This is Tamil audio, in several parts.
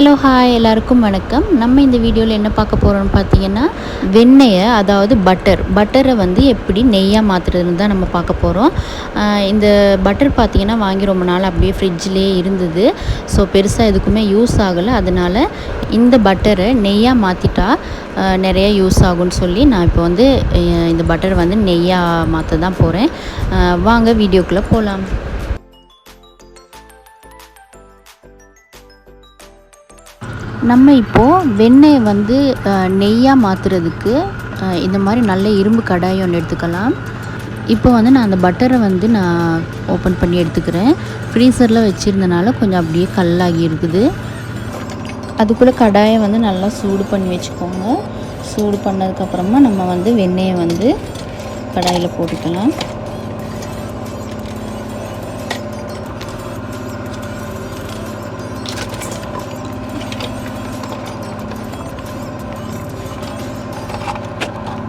ஹலோ ஹாய் எல்லாருக்கும் வணக்கம். நம்ம இந்த வீடியோவில் என்ன பார்க்க போகிறோம்னு பார்த்தீங்கன்னா வெண்ணெயை அதாவது பட்டர் பட்டரை வந்து எப்படி நெய்யாக மாற்றுறதுன்னு தான் நம்ம பார்க்க போகிறோம் இந்த பட்டர் பார்த்தீங்கன்னா வாங்கி ரொம்ப நாள் அப்படியே ஃப்ரிட்ஜ்லேயே இருந்தது. ஸோ பெருசாக எதுக்குமே யூஸ் ஆகலை. அதனால் இந்த பட்டரை நெய்யாக மாற்றிட்டா நிறைய யூஸ் ஆகும்னு சொல்லி நான் இப்போ வந்து இந்த பட்டரை வந்து நெய்யாக மாற்ற தான் போகிறேன் வாங்க வீடியோக்குள்ளே போகலாம் நம்ம இப்போது வெண்ணெயை வந்து நெய்யாக மாற்றுறதுக்கு இந்த மாதிரி நல்ல இரும்பு கடாயம் ஒன்று எடுத்துக்கலாம். இப்போ வந்து நான் அந்த பட்டரை வந்து நான் ஓப்பன் பண்ணி எடுத்துக்கிறேன். ஃப்ரீசரில் வச்சுருந்தனால கொஞ்சம் அப்படியே கல்லாகி இருக்குது. அதுக்குள்ளே கடாயை வந்து நல்லா சூடு பண்ணி வச்சுக்கோங்க. சூடு பண்ணதுக்கப்புறமா நம்ம வந்து வெண்ணெயை வந்து கடாயில் போட்டுக்கலாம்.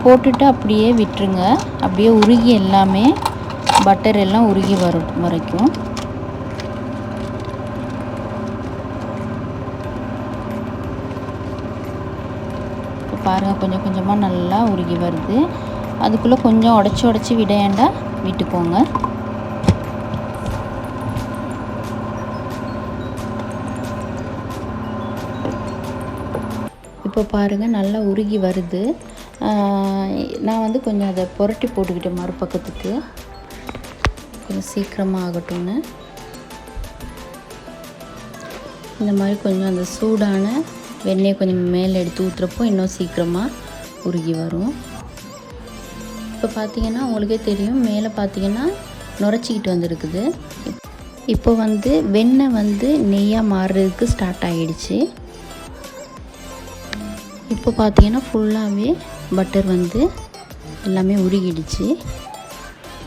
போட்டுட்டு அப்படியே விட்டுருங்க. அப்படியே உருகி எல்லாமே பட்டர் எல்லாம் உருகி வரும் வரைக்கும். பாருங்கள் கொஞ்சம் கொஞ்சமாக நல்லா உருகி வருது. அதுக்குள்ளே கொஞ்சம் உடச்சி உடச்சி விடையாண்டா விட்டுக்கோங்க. இப்போ பாருங்கள் நல்லா உருகி வருது. நான் வந்து கொஞ்சம் அதை புரட்டி போட்டுக்கிட்டேன் மறுபக்கத்துக்கு. கொஞ்சம் சீக்கிரமாக ஆகட்டும்னு இந்த மாதிரி கொஞ்சம் அந்த சூடான வெண்ணெயை கொஞ்சம் மேலே எடுத்து ஊற்றுறப்போ இன்னும் சீக்கிரமாக உருகி வரும். இப்போ பார்த்தீங்கன்னா உங்களுக்கே தெரியும் மேலே பார்த்தீங்கன்னா நுரைச்சிக்கிட்டு வந்துருக்குது. இப்போ வந்து வெண்ணெய் வந்து நெய்யாக மாறுறதுக்கு ஸ்டார்ட் ஆகிடுச்சு இப்போ பார்த்தீங்கன்னா ஃபுல்லாகவே பட்டர் வந்து எல்லாமே உருகிடுச்சு.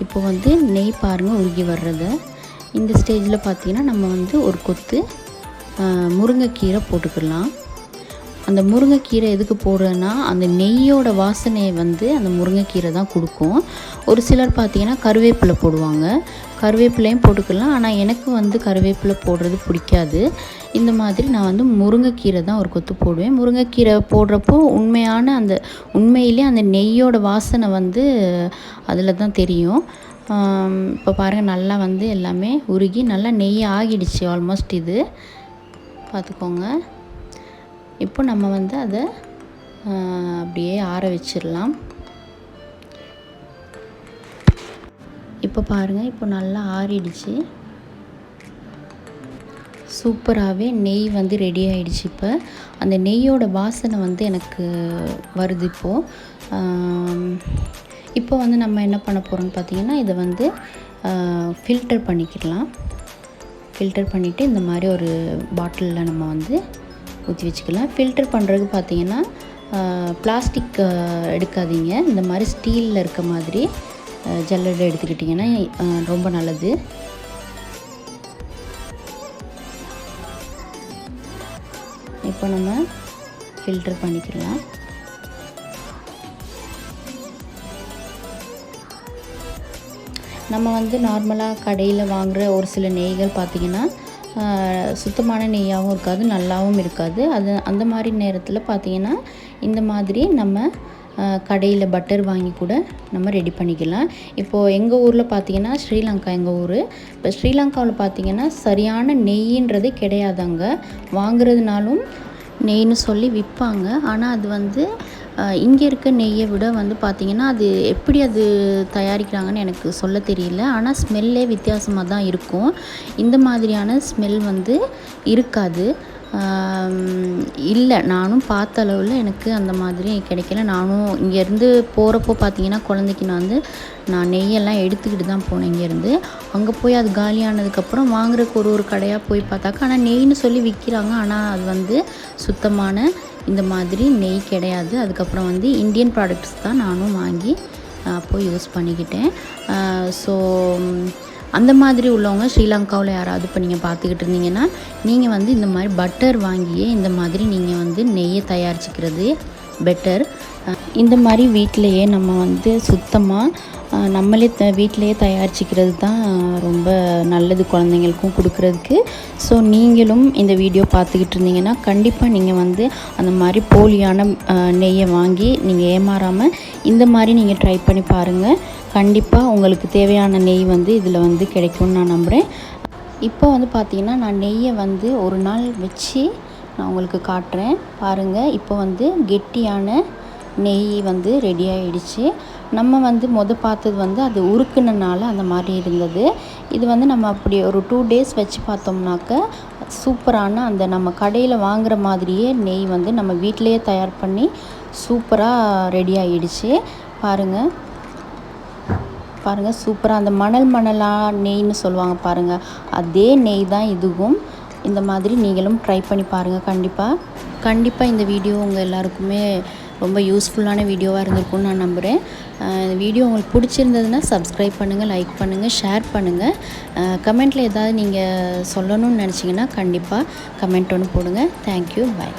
இப்போ வந்து நெய் பாருங்கள் உருகி வர்றத. இந்த ஸ்டேஜில் பார்த்திங்கன்னா நம்ம வந்து ஒரு கொத்து முருங்கைக்கீரை போட்டுக்கலாம். அந்த முருங்கைக்கீரை எதுக்கு போடுறேன்னா அந்த நெய்யோட வாசனையை வந்து அந்த முருங்கைக்கீரை தான் கொடுக்கும். ஒரு சிலர் பார்த்தீங்கன்னா கருவேப்பிலை போடுவாங்க. கருவேப்பிலையும் போட்டுக்கலாம். ஆனால் எனக்கு வந்து கருவேப்பிலை போடுறது பிடிக்காது. இந்த மாதிரி நான் வந்து முருங்கைக்கீரை தான் ஒரு கொத்து போடுவேன். முருங்கைக்கீரை போடுறப்போ உண்மையான அந்த உண்மையிலே அந்த நெய்யோட வாசனை வந்து அதில் தான் தெரியும். இப்போ பாருங்கள் நல்லா வந்து எல்லாமே உருகி நல்லா நெய் ஆகிடுச்சு ஆல்மோஸ்ட் இது. பார்த்துக்கோங்க. இப்போ நம்ம வந்து அதை அப்படியே ஆற வச்சிடலாம். இப்போ பாருங்கள் இப்போ நல்லா ஆறிடுச்சு. சூப்பராகவே நெய் வந்து ரெடி ஆகிடுச்சு இப்போ. அந்த நெய்யோட வாசனை வந்து எனக்கு வருது இப்போது இப்போ வந்து நம்ம என்ன பண்ண போகிறோம்னு பார்த்தீங்கன்னா இதை வந்து ஃபில்டர் பண்ணிக்கிடலாம் ஃபில்டர் பண்ணிவிட்டு இந்த மாதிரி ஒரு பாட்டிலில் நம்ம வந்து ஊற்றி வச்சுக்கலாம். ஃபில்டர் பண்ணுறதுக்கு பார்த்தீங்கன்னா பிளாஸ்டிக் எடுக்காதீங்க. இந்த மாதிரி ஸ்டீலில் இருக்க மாதிரி ஜல்லடை எடுத்துக்கிட்டிங்கன்னா ரொம்ப நல்லது. இப்போ நம்ம ஃபில்டர் பண்ணிக்கலாம். நம்ம வந்து நார்மலாக கடையில் வாங்குகிற ஒரு சில நெய்கள் பார்த்திங்கன்னா சுத்தமான நெய்யாகவும் இருக்காது நல்லாவும் இருக்காது. அது அந்த மாதிரி நேரத்தில் பார்த்திங்கன்னா இந்த மாதிரி நம்ம கடையில் பட்டர் வாங்கி கூட நம்ம ரெடி பண்ணிக்கலாம். இப்போது எங்கள் ஊரில் பார்த்திங்கன்னா ஸ்ரீலங்கா எங்கள் ஊர். இப்போ ஸ்ரீலங்காவில் பார்த்திங்கன்னா சரியான நெய்யின்றதே கிடையாதாங்க. வாங்குறதுனாலும் நெய்ன்னு சொல்லி விற்பாங்க ஆனால் அது வந்து இங்கே இருக்க நெய்யை விட வந்து பார்த்திங்கன்னா அது எப்படி அது தயாரிக்கிறாங்கன்னு எனக்கு சொல்ல தெரியல. ஆனால் ஸ்மெல்லே வித்தியாசமாக தான் இருக்கும். இந்த மாதிரியான ஸ்மெல் வந்து இருக்காது. இல்லை நானும் பார்த்த அளவில் எனக்கு அந்த மாதிரி கிடைக்கல. நானும் இங்கேருந்து போகிறப்போ பார்த்தீங்கன்னா குழந்தைக்கு நான் வந்து நான் நெய்யெல்லாம் எடுத்துக்கிட்டு தான் போனேன் இங்கேருந்து அங்கே போய் அது காலியானதுக்கப்புறம் வாங்குறதுக்கு ஒரு ஒரு கடையாக போய் பார்த்தாக்கா ஆனால் நெய்ன்னு சொல்லி விற்கிறாங்க ஆனால் அது வந்து சுத்தமான இந்த மாதிரி நெய் கிடையாது. அதுக்கப்புறம் வந்து இந்தியன் ப்ராடக்ட்ஸ் தான் நானும் வாங்கி அப்போ யூஸ் பண்ணிக்கிட்டேன். ஸோ அந்த மாதிரி உள்ளவங்க ஸ்ரீலங்காவில் யாராவது இப்போ நீங்கள் பார்த்துக்கிட்டு இருந்தீங்கன்னா நீங்கள் வந்து இந்த மாதிரி பட்டர் வாங்கியே இந்த மாதிரி நீங்கள் வந்து நெய்யை தயாரிச்சுக்கிறது பெட்டர் இந்த மாதிரி வீட்டிலையே நம்ம வந்து சுத்தமாக நம்மளே த வீட்டிலையே தயாரிச்சுக்கிறது தான் ரொம்ப நல்லது குழந்தைங்களுக்கும் கொடுக்குறதுக்கு. ஸோ நீங்களும் இந்த வீடியோ பார்த்துக்கிட்டு இருந்தீங்கன்னா கண்டிப்பாக நீங்கள் வந்து அந்த மாதிரி போலியான நெய்யை வாங்கி நீங்கள் ஏமாறாமல் இந்த மாதிரி நீங்கள் ட்ரை பண்ணி பாருங்கள் கண்டிப்பாக உங்களுக்கு தேவையான நெய் வந்து இதில் வந்து கிடைக்கும்னு நான் நம்புகிறேன் இப்போ வந்து பார்த்தீங்கன்னா நான் நெய்யை வந்து ஒரு நாள் வச்சு நான் உங்களுக்கு காட்டுறேன். பாருங்கள் இப்போ வந்து கெட்டியான நெய் வந்து ரெடி ஆகிடுச்சு நம்ம வந்து மொதல் பார்த்தது வந்து அது உருக்குனனால அந்த மாதிரி இருந்தது. இது வந்து நம்ம அப்படி ஒரு டூ டேஸ் வச்சு பார்த்தோம்னாக்க சூப்பரான அந்த நம்ம கடையில் வாங்குகிற மாதிரியே நெய் வந்து நம்ம வீட்டிலையே தயார் பண்ணி சூப்பராக ரெடி ஆகிடுச்சு பாருங்கள் பாருங்கள் சூப்பராக அந்த மணல் மணலாக நெய்ன்னு சொல்லுவாங்க பாருங்கள் அதே நெய் தான் இதுவும். இந்த மாதிரி நீங்களும் ட்ரை பண்ணி பாருங்கள் கண்டிப்பாக கண்டிப்பாக இந்த வீடியோ உங்கள் எல்லாருக்குமே ரொம்ப யூஸ்ஃபுல்லான வீடியோவாக இருந்திருக்கும்னு நான் நம்புகிறேன் இந்த வீடியோ உங்களுக்கு பிடிச்சிருந்ததுன்னா சப்ஸ்கிரைப் பண்ணுங்கள் லைக் பண்ணுங்கள் ஷேர் பண்ணுங்கள் கமெண்ட்டில் ஏதாவது நீங்கள் சொல்லணும்னு நினச்சிங்கன்னா கண்டிப்பாக கமெண்ட் ஒன்று போடுங்க. Thank you bye